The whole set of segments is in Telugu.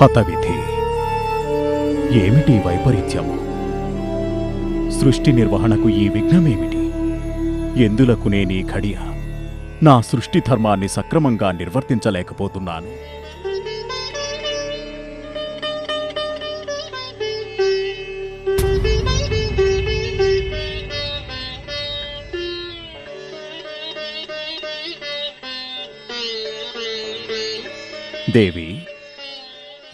हतविधि ఏమిటి వైపరీత్యము? సృష్టి నిర్వహణకు ఈ విఘ్నమేమిటి? ఎందులకు నేనీ ఘడియ? నా సృష్టి ధర్మాన్ని సక్రమంగా నిర్వర్తించలేకపోతున్నాను. దేవి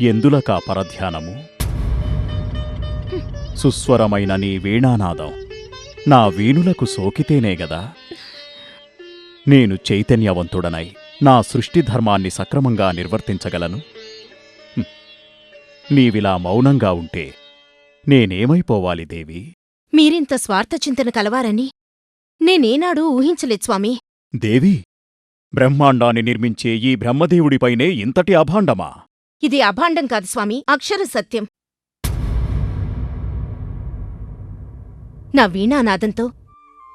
ఎందులకా పరధ్యానము? సుస్వరమైన నీ వీణానాదం. నా వీణులకు సోకితేనే గదా. నేను చైతన్యవంతుడనై నా సృష్టి ధర్మాన్ని సక్రమంగా నిర్వర్తించగలను. నీవిలా మౌనంగా ఉంటే నేనేమైపోవాలి దేవి? మీరింత స్వార్థచింతన కలవారని నేనేనాడూ ఊహించలేదు స్వామి. దేవి బ్రహ్మాండాన్ని నిర్మించే ఈ బ్రహ్మదేవుడిపైనే ఇంతటి అభాండమా? ఇది అభాండం కాదు స్వామి అక్షర సత్యం. నా వీణానాదంతో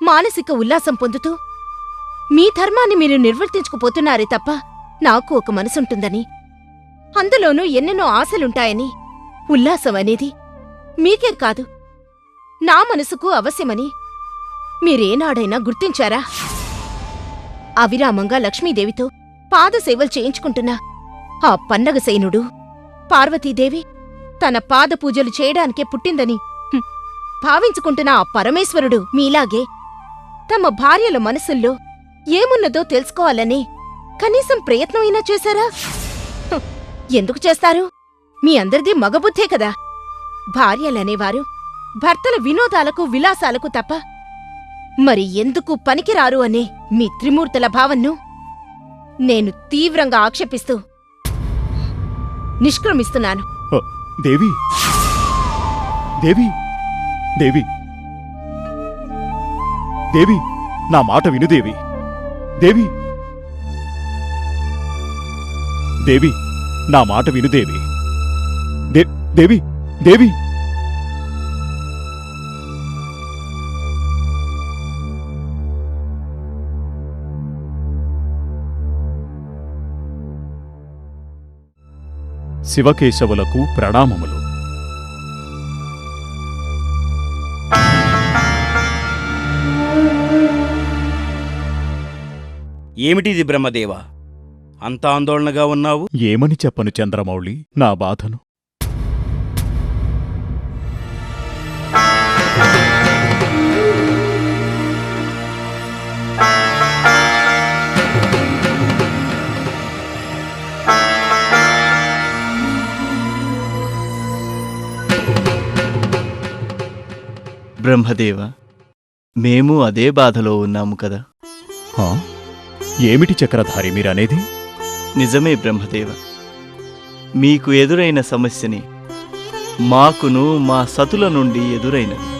మానసిక ఉల్లాసం పొందుతూ మీ ధర్మాన్ని మీరు నిర్వర్తించుకుపోతున్నారే తప్ప నాకు ఒక మనసుంటుందని అందులోనూ ఎన్నెన్నో ఆశలుంటాయని ఉల్లాసం అనేది మీకే కాదు నా మనసుకు అవశ్యమని మీరేనాడైనా గుర్తించారా? అవిరామంగా లక్ష్మీదేవితో పాదసేవలు చేయించుకుంటున్నా ఆ పన్నగసేనుడు పార్వతీదేవి తన పాదపూజలు చేయడానికే పుట్టిందని భావించుకుంటున్న ఆ పరమేశ్వరుడు మీలాగే తమ భార్యల మనసుల్లో ఏమున్నదో తెలుసుకోవాలని కనీసం ప్రయత్నమైనా చేశారా? ఎందుకు చేస్తారు? మీ అందరిది మగబుద్ధే కదా. భార్యలనేవారు భర్తల వినోదాలకు విలాసాలకు తప్ప మరి ఎందుకు పనికిరారు అనే మీ త్రిమూర్తుల భావన్ను నేను తీవ్రంగా ఆక్షేపిస్తూ నిష్క్రమిస్తున్నాను. దేవి. దేవి. దేవి. దేవి నా మాట విను దేవి. దేవి. దేవి నా మాట విను దేవి. దే- దేవి దేవి. శివకేశవులకు ప్రణామములు. ఏమిటిది బ్రహ్మదేవ? అంత ఆందోళనగా ఉన్నావు? ఏమని చెప్పను చంద్రమౌళి నా బాధను? బ్రహ్మదేవ మేము అదే బాధలో ఉన్నాము కదా? హా? ఏమిటి చక్రధారి మీరనేది? నిజమే బ్రహ్మదేవ. మీకు ఎదురైన సమస్యని మాకును మా సతుల నుండి ఎదురైనది.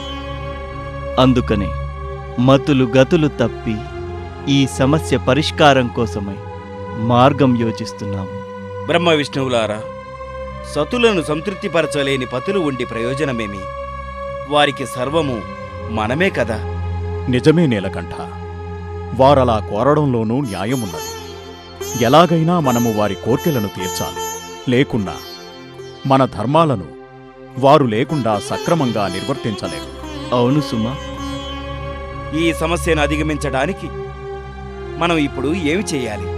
అందుకనే మతులు గతులు తప్పి ఈ సమస్య పరిష్కారం కోసమై మార్గం యోచిస్తున్నాము. బ్రహ్మ విష్ణువులారా సతులను సంతృప్తిపరచలేని పతులు ఉండి ప్రయోజనమేమి? వారికి సర్వము మనమే కదా? నిజమే నీలకంఠ. వారలా కోరడంలోనూ న్యాయమున్నది. ఎలాగైనా మనము వారి కోర్కెలను తీర్చాలి. లేకున్నా మన ధర్మాలను వారు లేకుండా సక్రమంగా నిర్వర్తించలేము అవును సుమా. ఈ సమస్యను అధిగమించడానికి మనం ఇప్పుడు ఏమి చేయాలి?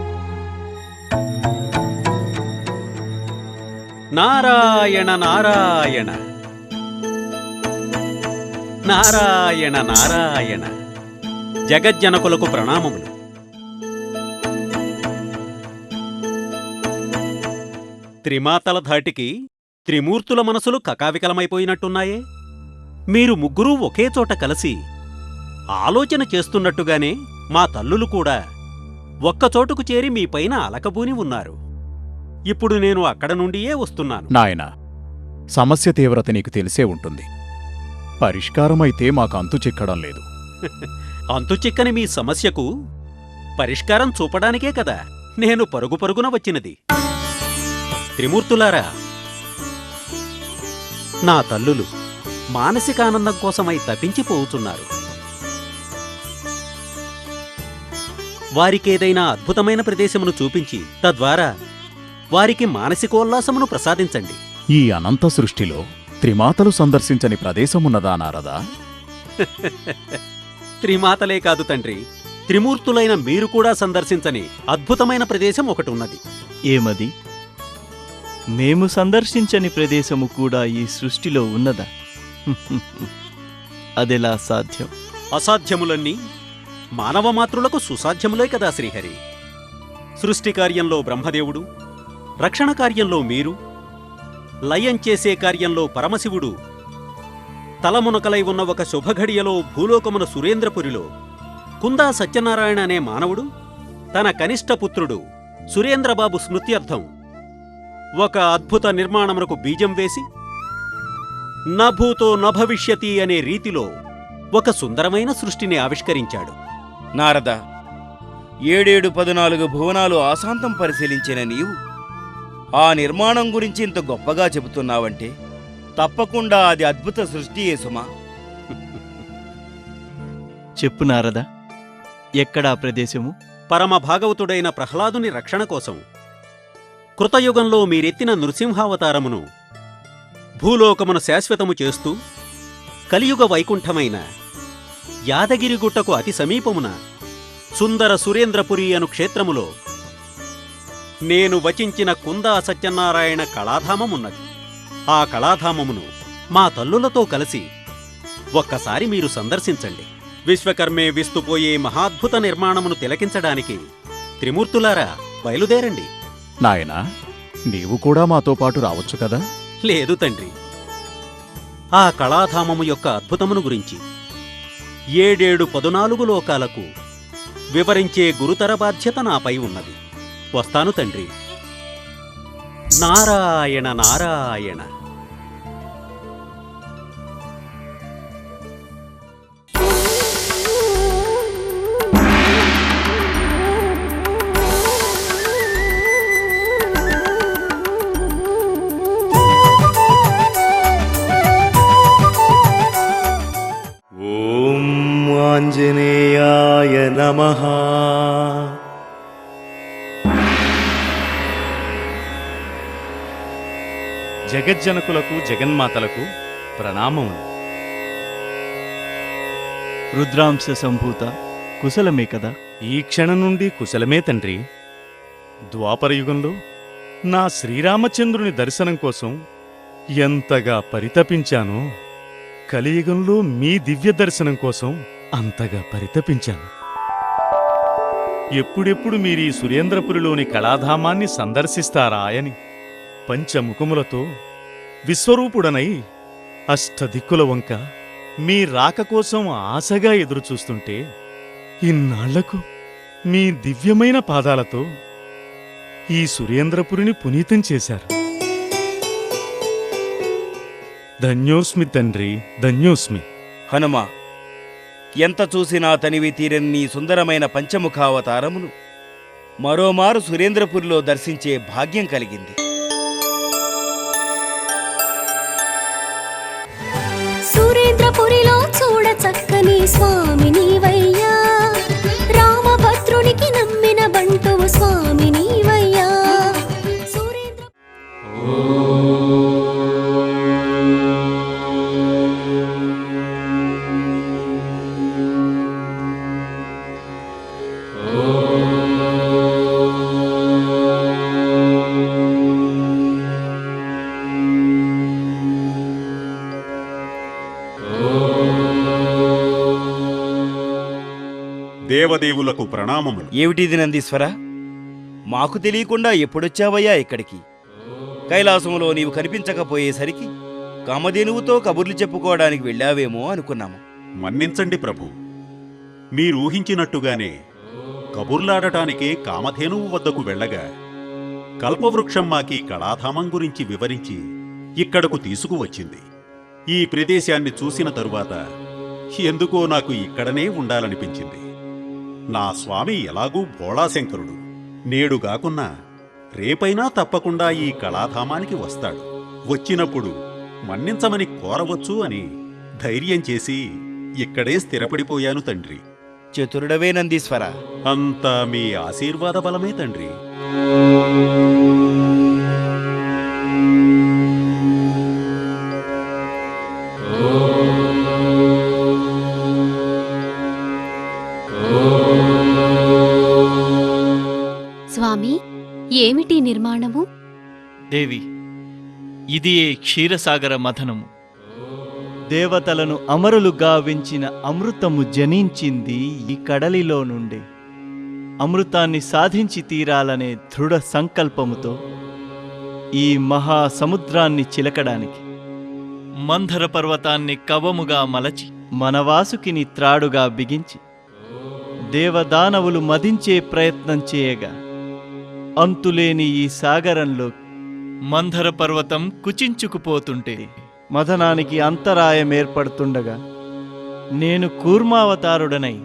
నారాయణ నారాయణ. నారాయణ నారాయణ. జగజ్జనకులకు ప్రణామములు. త్రిమాతల ధాటికి త్రిమూర్తుల మనసులు కకావికలమైపోయినట్టున్నాయే. మీరు ముగ్గురూ ఒకే చోట కలిసి ఆలోచన చేస్తున్నట్టుగానే మా తల్లులు కూడా ఒక్కచోటుకు చేరి మీపైన అలకబూని ఉన్నారు. ఇప్పుడు నేను అక్కడ నుండియే వస్తున్నాను. నాయన సమస్య తీవ్రత నీకు తెలిసే ఉంటుంది. పరిష్కారమైతే మాకు అంతు చిక్కడం లేదు. అంతుచిక్కని మీ సమస్యకు పరిష్కారం చూపడానికే కదా నేను పరుగు పరుగున వచ్చినది. త్రిమూర్తులారా నా తల్లులు మానసిక ఆనందం కోసమై తపించిపోవుచున్నారు వారికేదైనా అద్భుతమైన ప్రదేశమును చూపించి తద్వారా వారికి మానసికోల్లాసమును ప్రసాదించండి. ఈ అనంత సృష్టిలో త్రిమాతలు సందర్శించని ప్రదేశమున్నదా నారదా? త్రిమాతలే కాదు తండ్రి. త్రిమూర్తులైన మీరు కూడా సందర్శించని అద్భుతమైన ప్రదేశం ఒకటి ఉన్నది. ఏమది? మేము సందర్శించని ప్రదేశము కూడా ఈ సృష్టిలో ఉన్నదా? అదెలా సాధ్యం? అసాధ్యములన్నీ మానవ మాతృలకు సుసాధ్యములే కదా శ్రీహరి. సృష్టి కార్యంలో బ్రహ్మదేవుడు రక్షణ కార్యంలో మీరు లయం చేసే కార్యంలో పరమశివుడు తలమునకలై ఉన్న ఒక శుభఘడియలో భూలోకమున సురేంద్రపురిలో కుందా సత్యనారాయణ అనే మానవుడు తన కనిష్ట పుత్రుడు సురేంద్రబాబు స్మృత్యర్థం ఒక అద్భుత నిర్మాణమునకు బీజం వేసి నభూతో నభవిష్యతి అనే రీతిలో ఒక సుందరమైన సృష్టిని ఆవిష్కరించాడు. నారద ఏడేడు పదునాలుగు భువనాలు ఆశాంతం పరిశీలించిన నీవు ఆ నిర్మాణం గురించి ఇంత గొప్పగా చెబుతున్నావంటే తప్పకుండా అది అద్భుత సృష్టియే సుమా చెప్పు నారదా ఎక్కడా ప్రదేశము? పరమ భాగవతుడైన ప్రహ్లాదుని రక్షణ కోసం. కృతయుగంలో మీరెత్తిన నృసింహావతారమును భూలోకమును శాశ్వతము చేస్తూ కలియుగ వైకుంఠమైన యాదగిరిగుట్టకు అతి సమీపమున సుందర సురేంద్రపురి అను క్షేత్రములో నేను వచించిన కుందా సత్యనారాయణ కళాధామమున్నది. ఆ కళాధామమును మా తల్లులతో కలిసి ఒక్కసారి మీరు సందర్శించండి. విశ్వకర్మే విస్తుపోయే మహాద్భుత నిర్మాణమును తిలకించడానికి త్రిమూర్తులారా బయలుదేరండి. నాయనా నీవు కూడా మాతో పాటు రావచ్చు కదా? లేదు తండ్రి. ఆ కళాధామము యొక్క అద్భుతమును గురించి ఏడేడు పదునాలుగు లోకాలకు వివరించే గురుతర బాధ్యత నాపై ఉన్నది. వస్తాను తండ్రి. నారాయణ నారాయణ జగజ్జనకులకు జగన్మాతలకు ప్రణామములు. రుద్రాంశ సంభూత కుశలమే కదా? ఈ క్షణం నుండి కుశలమే తండ్రి. ద్వాపరయుగంలో నా శ్రీరామచంద్రుని దర్శనం కోసం ఎంతగా పరితపించానో కలియుగంలో మీ దివ్య దర్శనం కోసం అంతగా పరితపించాను. ఎప్పుడెప్పుడు మీరీ సురేంద్రపురిలోని కళాధామాన్ని సందర్శిస్తారా అని పంచముఖములతో విశ్వరూపుడనై అష్టదిక్కుల వంక మీ రాక కోసం ఆశగా ఎదురుచూస్తుంటే ఇన్నాళ్ళకు మీ దివ్యమైన పాదాలతో ఈ సురేంద్రపురిని పునీతం చేశారు. ధన్యోస్మి తండ్రి ధన్యోస్మి. హనుమ ఎంత చూసినా తనివి తీరని నీ సుందరమైన పంచముఖావతారమును మరోమారు సురేంద్రపురిలో దర్శించే భాగ్యం కలిగింది. స్వామిని దేవదేవులకు ప్రణామములు. ఏమిటిది నందీశ్వర? మాకు తెలియకుండా ఎప్పుడొచ్చావయ్యా ఇక్కడికి? కైలాసములో నీవు కనిపించకపోయేసరికి కామధేనువుతో కబుర్లు చెప్పుకోవడానికి వెళ్ళావేమో అనుకున్నాము. మన్నించండి ప్రభు. మీరూహించినట్టుగానే కబుర్లాడటానికే కామధేనువు వద్దకు వెళ్ళగా కల్పవృక్షం మాకి కళాధామం గురించి వివరించి ఇక్కడకు తీసుకువచ్చింది. ఈ ప్రదేశాన్ని చూసిన తరువాత ఎందుకో నాకు ఇక్కడనే ఉండాలనిపించింది. నా స్వామి ఎలాగూ భోళాశంకరుడు. నేడుగాకున్నా రేపైనా తప్పకుండా ఈ కళాధామానికి వస్తాడు. వచ్చినప్పుడు మన్నించమని కోరవచ్చు అని ధైర్యం చేసి ఇక్కడే స్థిరపడిపోయాను తండ్రి. చతురుడవే నందీశ్వర. అంతా మీ ఆశీర్వాద బలమే తండ్రి. స్వామి ఏమిటి నిర్మాణము? దేవి ఇది క్షీరసాగర మథనము. దేవతలను అమరులు గావించిన అమృతము జనించింది ఈ కడలిలో నుండి. అమృతాన్ని సాధించి తీరాలనే దృఢ సంకల్పముతో ఈ మహాసముద్రాన్ని చిలకడానికి మంధర పర్వతాన్ని కవముగా మలచి మనవాసుకిని త్రాడుగా బిగించి దేవదానవులు మదించే ప్రయత్నం చేయగా అంతులేని ఈ సాగరంలో మంధర పర్వతం కుచించుకుపోతుంటే మదనానికి అంతరాయం ఏర్పడుతుండగా నేను కూర్మావతారుడనై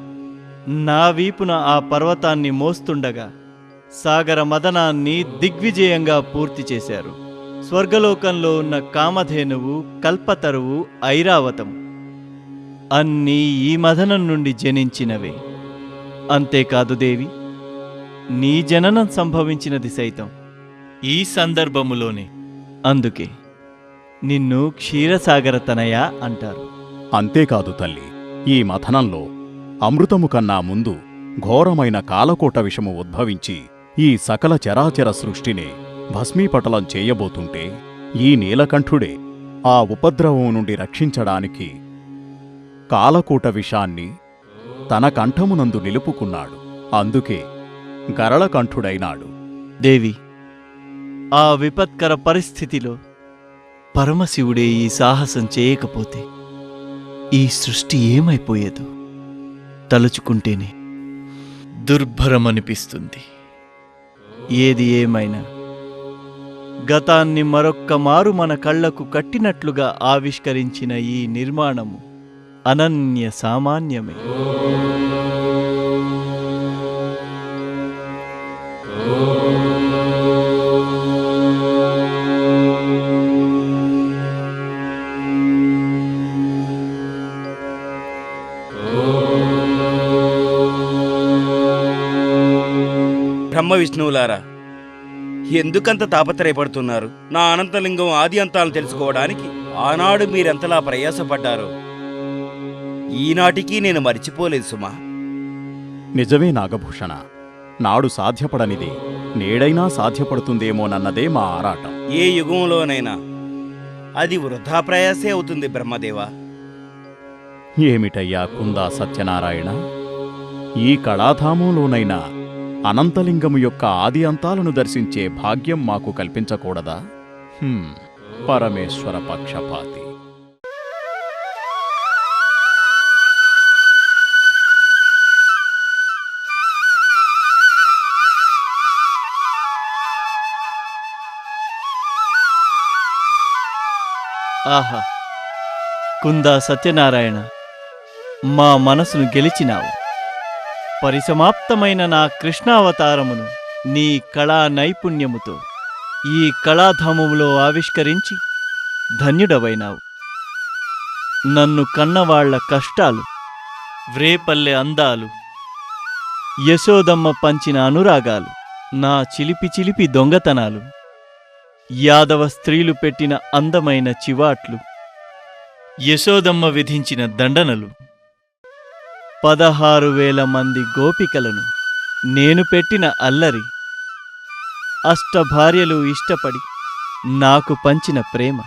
నా వీపున ఆ పర్వతాన్ని మోస్తుండగా సాగర మదనాన్ని దిగ్విజయంగా పూర్తి చేశారు. స్వర్గలోకంలో ఉన్న కామధేనువు కల్పతరువు ఐరావతము అన్నీ ఈ మదనం నుండి జనించినవే. అంతేకాదు దేవి నీ జననం సంభవించినది సైతం. ఈ సందర్భములోనే. అందుకే నిన్ను క్షీరసాగర తనయ అంటారు. అంతేకాదు తల్లి ఈ మథనంలో అమృతము కన్నా ముందు ఘోరమైన కాలకోట విషము ఉద్భవించి ఈ సకల చరాచర సృష్టిని భస్మీపటలం చేయబోతుంటే ఈ నీలకంఠుడే ఆ ఉపద్రవం నుండి రక్షించడానికి కాలకూట విషాన్ని తన కంఠమునందు నిలుపుకున్నాడు. అందుకే గరళకంఠుడైనాడు. దేవి ఆ విపత్కర పరిస్థితిలో పరమశివుడే ఈ సాహసం చేయకపోతే ఈ సృష్టి ఏమైపోయేదో తలుచుకుంటేనే దుర్భరమనిపిస్తుంది. ఏది ఏమైనా గతాన్ని మరొక్క మారు మన కళ్ళకు కట్టినట్లుగా ఆవిష్కరించిన ఈ నిర్మాణము అనన్య సామాన్యమే. విష్ణువులారా ఎందుకంత తాపత్రయపడుతున్నారు? నా అనంతలింగం ఆది అంతాలను తెలుసుకోవడానికి ఆనాడు మీరెంతలా ప్రయాసపడ్డారో ఈనాటికి నేను మరిచిపోలేదు సుమా. నిజమే నాగభూషణ నాడు సాధ్యపడనిది నేడైనా సాధ్యపడుతుందేమోనన్నదే మా ఆరాటం. ఏ యుగంలోనైనా అది వృధా ప్రయాసే అవుతుంది బ్రహ్మదేవా. ఏమిటయ్యా కుందా సత్యనారాయణ? ఈ కళాధామంలోనైనా అనంతలింగము యొక్క ఆది అంతాలను దర్శించే భాగ్యం మాకు కల్పించకూడదా? హ్మ్, పరమేశ్వర పక్షపాతి. ఆహా కుందా సత్యనారాయణ మా మనసును గెలిచినావు. పరిసమాప్తమైన నా కృష్ణావతారమును నీ కళా నైపుణ్యముతో ఈ కళాధామములో ఆవిష్కరించి ధన్యుడవైనావు. నన్ను కన్నవాళ్ళ కష్టాలు వ్రేపల్లె అందాలు యశోదమ్మ పంచిన అనురాగాలు నా చిలిపి చిలిపి దొంగతనాలు యాదవ స్త్రీలు పెట్టిన అందమైన చివాట్లు యశోదమ్మ విధించిన దండనలు పదహారు వేల మంది గోపికలను నేను పెట్టిన అల్లరి. అష్టభార్యలు ఇష్టపడి నాకు పంచిన ప్రేమ.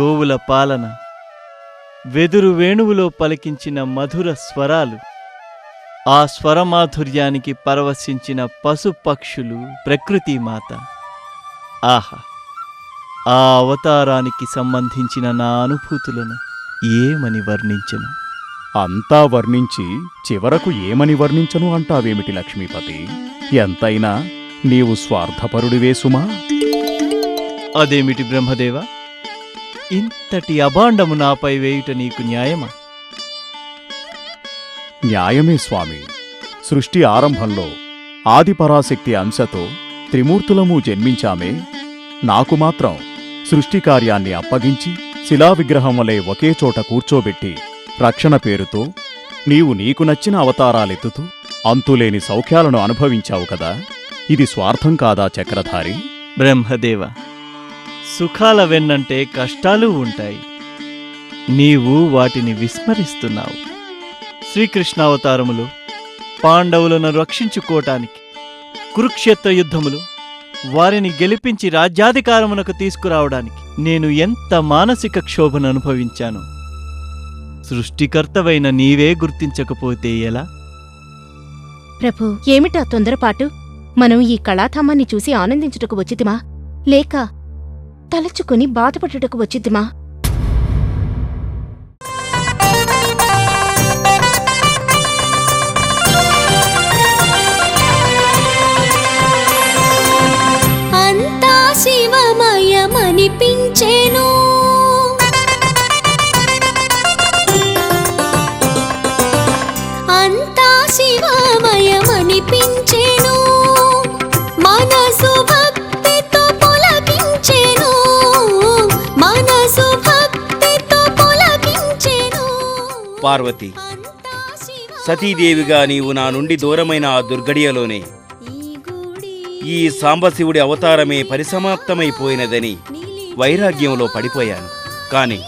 గోవుల పాలన. వెదురు వేణువులో పలికించిన మధుర స్వరాలు. ఆ స్వరమాధుర్యానికి పరవశించిన పశుపక్షులు ప్రకృతి మాత. ఆహా! ఆ అవతారానికి సంబంధించిన నా అనుభూతులను ఏమని వర్ణించను? అంతా వర్ణించి చివరకు ఏమని వర్ణించను అంటావేమిటి లక్ష్మీపతి? ఎంతైనా నీవు స్వార్థపరుడివే సుమా. అదేమిటి బ్రహ్మదేవ? ఇంతటి అభాండము నాపై వేయుట నీకు న్యాయమా? న్యాయమే స్వామి. సృష్టి ఆరంభంలో ఆదిపరాశక్తి అంశతో త్రిమూర్తులము జన్మించామే. నాకు మాత్రం సృష్టి కార్యాన్ని అప్పగించి శిలావిగ్రహం వలె ఒకే చోట కూర్చోబెట్టి రక్షణ పేరుతో నీవు నీకు నచ్చిన అవతారాలెత్తుతూ అంతులేని సౌఖ్యాలను అనుభవించావు కదా. ఇది స్వార్థం కాదా చక్రధారి? బ్రహ్మదేవ సుఖాల వెన్నంటే కష్టాలు ఉంటాయి. నీవు వాటిని విస్మరిస్తున్నావు. శ్రీకృష్ణావతారములు పాండవులను రక్షించుకోటానికి కురుక్షేత్ర యుద్ధములు వారిని గెలిపించి రాజ్యాధికారమునకు తీసుకురావడానికి నేను ఎంత మానసిక క్షోభను అనుభవించాను? సృష్టికర్తవైన నీవే గుర్తించకపోతే ఎలా? ప్రభు ఏమిటా తొందరపాటు? మనం ఈ కళాధామాన్ని చూసి ఆనందించుటకు వచ్చితిమా? లేక తలచుకుని బాధపడుటకు వచ్చిద్దిమా శివమయమనిపించేను అంతా శివమయమనిపించేను. మనసు భక్తితో పులకించేను. మనసు భక్తితో పులకించేను. పార్వతి సతీదేవిగా నీవు నా నుండి దూరమైన ఆ దుర్గడియలోనే. ఈ గుడి ఈ సాంబశివుడి అవతారమే పరిసమాప్తమైపోయినదని. వైరాగ్యంలో పడిపోయాను. కాని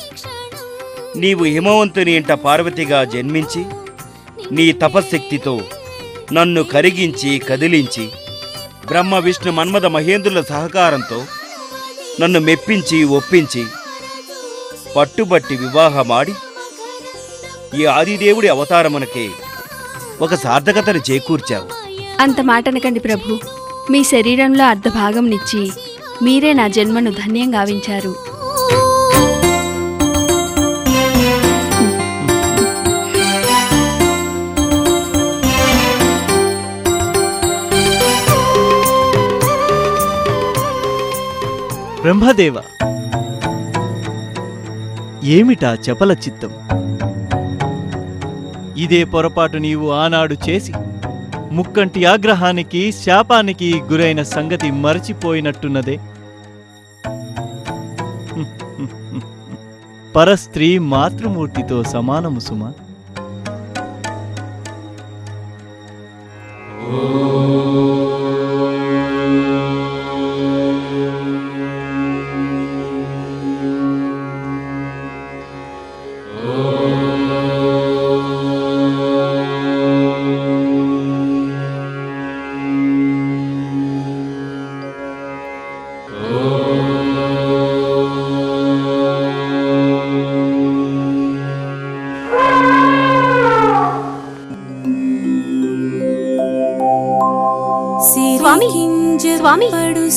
నీవు హిమవంతుని ఇంట పార్వతిగా జన్మించి నీ తపశ్శక్తితో నన్ను కరిగించి కదిలించి బ్రహ్మ విష్ణు మన్మద మహేంద్రుల సహకారంతో నన్ను మెప్పించి ఒప్పించి పట్టుబట్టి వివాహమాడి ఈ ఆదిదేవుడి అవతారమునకే ఒక సార్థకతను చేకూర్చావు. అంత మాటనకండి ప్రభు. మీ శరీరంలో అర్ధభాగంనిచ్చి మీరే నా జన్మను ధన్యం గావించారు. బ్రహ్మదేవ ఏమిటా చపల చిత్తం? ఇదే పొరపాటు నీవు ఆనాడు చేసి ముక్కంటి ఆగ్రహానికి శాపానికి గురైన సంగతి మరచిపోయినట్టున్నదే. పరస్త్రీ మాతృమూర్తితో సమానము సుమా. ఓ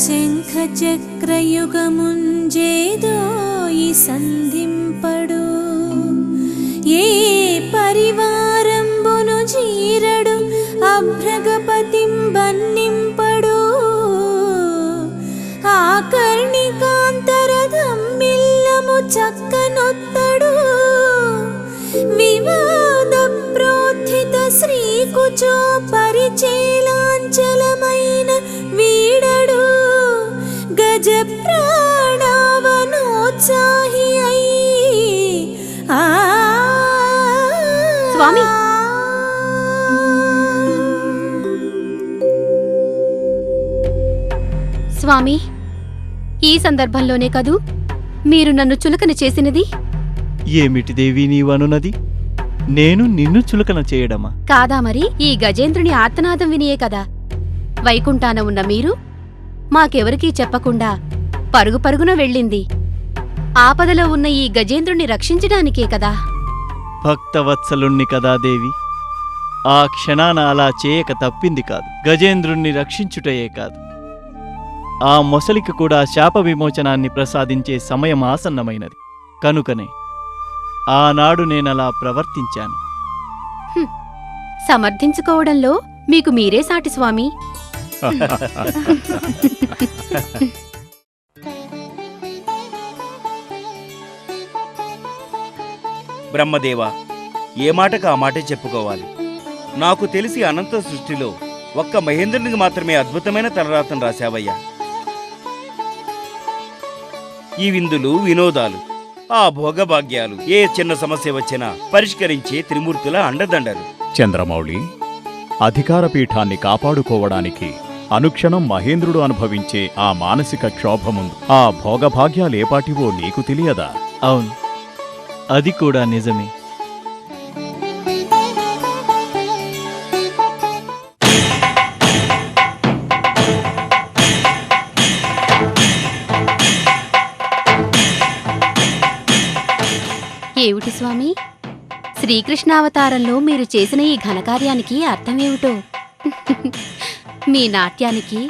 స్వామి. స్వామి ఈ సందర్భంలోనే కదూ మీరు నన్ను చులకన చేసినది? ఏమిటి దేవి నీవనున్నది? నేను నిన్ను చులకన చేయడమా? కాదా మరి? ఈ గజేంద్రుని ఆర్తనాదం వినియే కదా. వైకుంఠాన ఉన్న మీరు మాకెవరికీ చెప్పకుండా పరుగు పరుగున వెళ్ళింది. ఆపదలో ఉన్న ఈ గజేంద్రుని రక్షించడానికే కదా. భక్తవత్సలుణ్ణి కదా దేవి. ఆ క్షణాన అలా చేయక తప్పింది కాదు. గజేంద్రుణ్ణి రక్షించుటయే కాదు. ఆ మొసలికి కూడా శాప విమోచనాన్ని ప్రసాదించే సమయం ఆసన్నమైనది. కనుకనే ఆనాడు నేనలా ప్రవర్తించాను. సమర్థించుకోవడంలో మీకు మీరే సాటి స్వామి. బ్రహ్మదేవ ఏ మాటకు ఆ మాటే చెప్పుకోవాలి? నాకు తెలిసి అనంత సృష్టిలో ఒక్క మహేంద్రునికి మాత్రమే అద్భుతమైన తలరాతను రాశావయ్యా. ఈ విందులు వినోదాలు ఆ భోగభాగ్యాలు ఏ చిన్న సమస్య వచ్చినా పరిష్కరించే త్రిమూర్తుల అండదండలు. చంద్రమౌళి అధికార పీఠాన్ని కాపాడుకోవడానికి అనుక్షణం మహేంద్రుడు అనుభవించే ఆ మానసిక క్షోభముందు ఆ భోగభాగ్యాలేపాటివో నీకు తెలియదా? అవును. అది కూడా నిజమే. శ్రీకృష్ణావతారంలో మీరు చేసిన ఈ ఘనకార్యానికి అర్థమేమిటో? మీ నాట్యానికి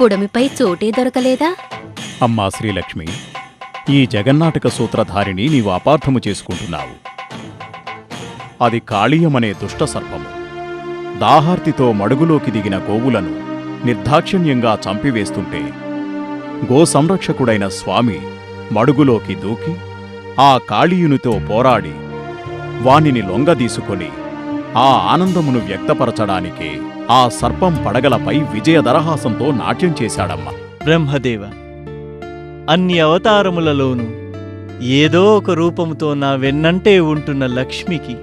పుడమిపై చోటే దొరకలేదా? అమ్మా శ్రీలక్ష్మి ఈ జగన్నాటక సూత్రధారిని నీవు అపార్థము చేసుకుంటున్నావు. అది కాళీయమనే దుష్ట సర్పము దాహార్తితో మడుగులోకి దిగిన గోవులను నిర్దాక్షిణ్యంగా చంపివేస్తుంటే గో సంరక్షకుడైన స్వామి మడుగులోకి దూకి ఆ కాళీయునితో పోరాడి వానిని లొంగదీసుకొని ఆ ఆనందమును వ్యక్తపరచడానికే ఆ సర్పం పడగలపై విజయదరహాసంతో నాట్యం చేశాడమ్మా. బ్రహ్మదేవ అన్ని అవతారములలోనూ ఏదో ఒక రూపముతో నా వెన్నంటే ఉంటున్న లక్ష్మికి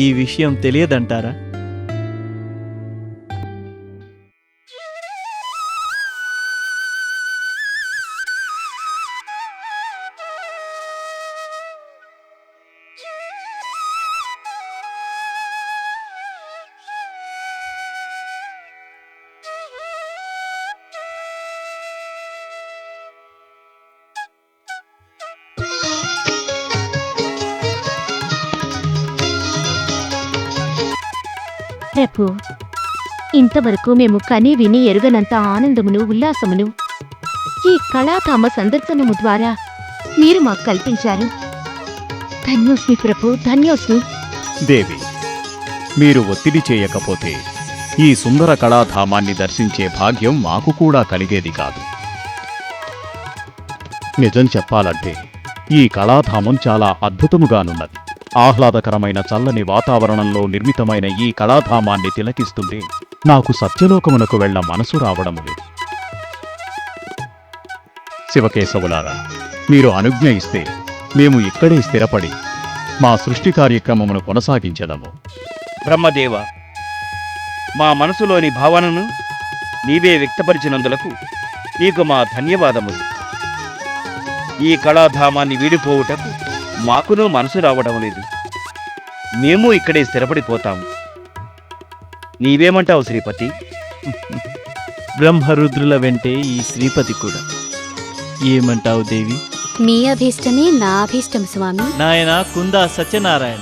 ఈ విషయం తెలియదంటారా? రేపు ఇంతవరకు మేము కని విని ఎరుగనంత ఆనందమును ఉల్లాసమును ఈ కళాధామ సందర్శనము ద్వారా మీరు మాకు కల్పించారు. ధన్యోస్మి ప్రభు ధన్యోస్మి. దేవి మీరు ఒత్తిడి చేయకపోతే ఈ సుందర కళాధామాన్ని దర్శించే భాగ్యం మాకు కూడా కలిగేది కాదు. నిజం చెప్పాలంటే ఈ కళాధామం చాలా అద్భుతముగానున్నది. ఆహ్లాదకరమైన చల్లని వాతావరణంలో నిర్మితమైన ఈ కళాధామాన్ని తిలకిస్తుంటే నాకు సత్యలోకమునకు వెళ్ళ మనసు రావడం లేదు. శివకేశవులారా మీరు అనుజ్ఞ ఇస్తే మేము ఇక్కడే స్థిరపడి మా సృష్టి కార్యక్రమమును కొనసాగించదము. బ్రహ్మదేవ మా మనసులోని భావనను నీవే వ్యక్తపరిచినందులకు నీకు మా ధన్యవాదములు. ఈ కళాధామాన్ని వీడిపోవుటకు మాకును మనసు రావడం లేదు. మేము ఇక్కడే స్థిరపడిపోతాము నీవేమంటావు శ్రీపతి? బ్రహ్మరుద్రుల వెంటే ఈ శ్రీపతి కూడా. ఏమంటావు దేవి? మీ అభీష్టమే నా అభీష్టం స్వామి. నాయన కుందా సత్యనారాయణ.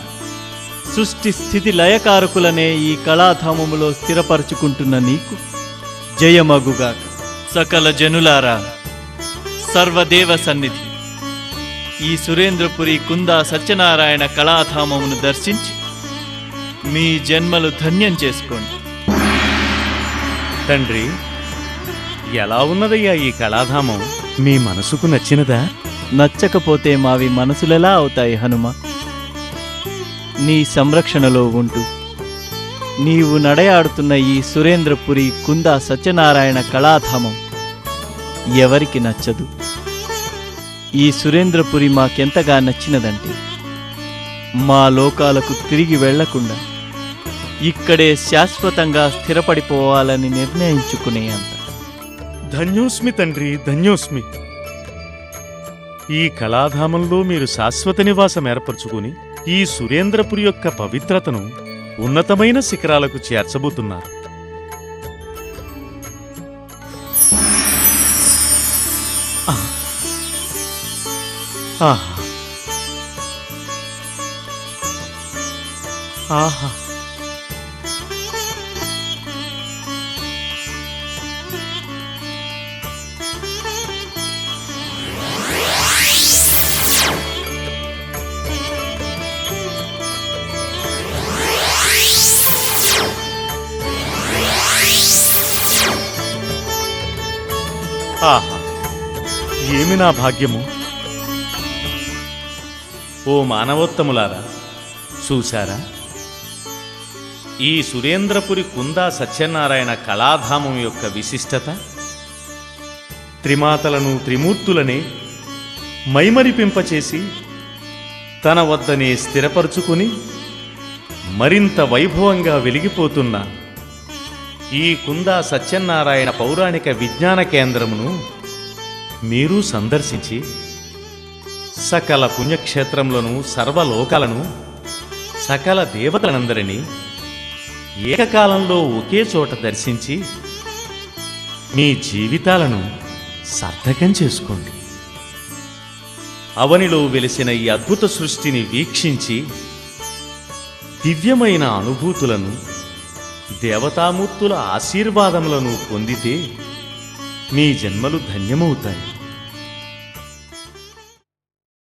సృష్టి స్థితి లయకారకులనే ఈ కళాధామములో స్థిరపరుచుకుంటున్న నీకు జయమగుగాక. సకల జనులారా సర్వదేవ సన్నిధి. ఈ సురేంద్రపురి కుందా సత్యనారాయణ కళాధామమును దర్శించి మీ జన్మలు ధన్యం చేసుకోండి. తండ్రి ఎలా ఉన్నదయ్యా ఈ కళాధామం? మీ మనసుకు నచ్చినదా? నచ్చకపోతే మావి మనసులెలా అవుతాయి హనుమ. నీ సంరక్షణలో ఉంటూ నీవు నడయాడుతున్న ఈ సురేంద్రపురి కుందా సత్యనారాయణ కళాధామం ఎవరికి నచ్చదు? ఈ సురేంద్రపురి మాకెంతగా నచ్చినదంటే మా లోకాలకు తిరిగి వెళ్ళకుండా ఇక్కడే శాశ్వతంగా స్థిరపడిపోవాలని నిర్ణయించుకునే అంత. ధన్యోస్మి తండ్రి ధన్యోస్మి. ఈ కళాధామంలో మీరు శాశ్వత నివాసం ఏర్పరచుకుని ఈ సురేంద్రపురి యొక్క పవిత్రతను ఉన్నతమైన శిఖరాలకు చేర్చబోతున్నారు. 아. 아. 아하 아하 아하. 예민아 박예모 ఓ మానవోత్తములారా చూశారా? ఈ సురేంద్రపురి కుందా సత్యనారాయణ కళాధామం యొక్క విశిష్టత? త్రిమాతలను త్రిమూర్తులనే మైమరిపింపచేసి తన వద్దనే స్థిరపరుచుకుని మరింత వైభవంగా వెలిగిపోతున్న ఈ కుందా సత్యనారాయణ పౌరాణిక విజ్ఞాన కేంద్రమును మీరు సందర్శించి సకల పుణ్యక్షేత్రంలోను సర్వలోకాలను సకల దేవతలనందరినీ ఏకకాలంలో ఒకే చోట దర్శించి మీ జీవితాలను సార్థకం చేసుకోండి. అవనిలో వెలిసిన ఈ అద్భుత సృష్టిని వీక్షించి దివ్యమైన అనుభూతులను దేవతామూర్తుల ఆశీర్వాదములను పొందితే మీ జన్మలు ధన్యమవుతాయి.